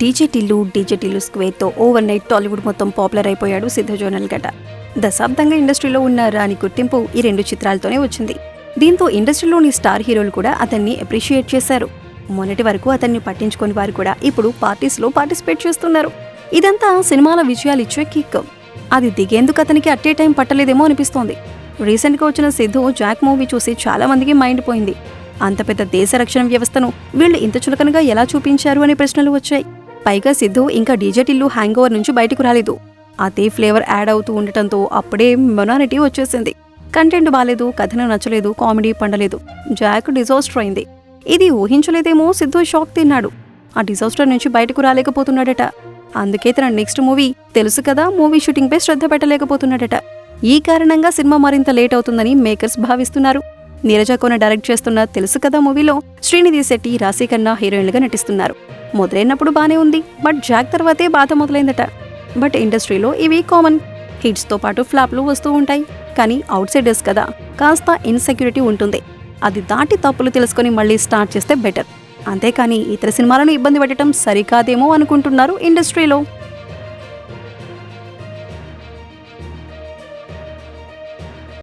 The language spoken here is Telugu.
డీజేటీలు టిల్లు డీజే స్క్వేర్తో ఓవర్ నైట్ టాలీవుడ్ మొత్తం పాపులర్ అయిపోయాడు సిద్ధజోనల్ గట దశాబ్దంగా ఇండస్ట్రీలో ఉన్న రాని గుర్తింపు ఈ రెండు చిత్రాలతోనే వచ్చింది. దీంతో ఇండస్ట్రీలోని స్టార్ హీరోలు కూడా అతన్ని అప్రిషియేట్ చేశారు. మొన్నటి వరకు అతన్ని పట్టించుకొని వారు కూడా ఇప్పుడు పార్టీస్లో పార్టిసిపేట్ చేస్తున్నారు. ఇదంతా సినిమాల విజయాలు ఇచ్చే కిక్. అది దిగేందుకు అతనికి అట్టే టైం పట్టలేదేమో అనిపిస్తోంది. రీసెంట్గా వచ్చిన సిద్ధు జాక్ మూవీ చూసి చాలా మందికి మైండ్ పోయింది. అంత పెద్ద దేశ రక్షణ వ్యవస్థను వీళ్ళు ఇంత చులకనగా ఎలా చూపించారు అనే ప్రశ్నలు వచ్చాయి. పైగా సిద్ధు ఇంకా డీజే టిల్లు హ్యాంగ్ ఓవర్ నుంచి బయటకు రాలేదు. అదే ఫ్లేవర్ యాడ్ అవుతూ ఉండటంతో అప్పుడే మొనానిటీ వచ్చేసింది. కంటెంట్ బాగాలేదు కథనం నచ్చలేదు కామెడీ పండలేదు. జాక్ డిజాస్టర్ అయింది. ఇది ఊహించలేదేమో సిద్ధు షాక్ తిన్నాడు. ఆ డిజాస్టర్ నుంచి బయటకు రాలేకపోతున్నాడట. అందుకే తన నెక్స్ట్ మూవీ తెలుసు కదా మూవీ షూటింగ్పై శ్రద్ధ పెట్టలేకపోతున్నాడట. ఈ కారణంగా సినిమా మరింత లేట్ అవుతుందని మేకర్స్ భావిస్తున్నారు. నీరజ కోన డైరెక్ట్ చేస్తున్న తెలుసు కదా మూవీలో శ్రీనిధి శెట్టి రాశి కన్నా హీరోయిన్లుగా నటిస్తున్నారు. మొదలైనప్పుడు బానే ఉంది బట్ జాక్ తర్వాతే బాధ మొదలైందట. బట్ ఇండస్ట్రీలో ఇవి కామన్. హిట్స్తో పాటు ఫ్లాప్లు వస్తూ ఉంటాయి కానీ అవుట్ సైడర్స్ కదా కాస్త ఇన్సెక్యూరిటీ ఉంటుంది. అది దాటి తప్పులు తెలుసుకొని మళ్ళీ స్టార్ట్ చేస్తే బెటర్. అంతేకాని ఇతర సినిమాలను ఇబ్బంది పెట్టడం సరికాదేమో అనుకుంటున్నారు ఇండస్ట్రీలో.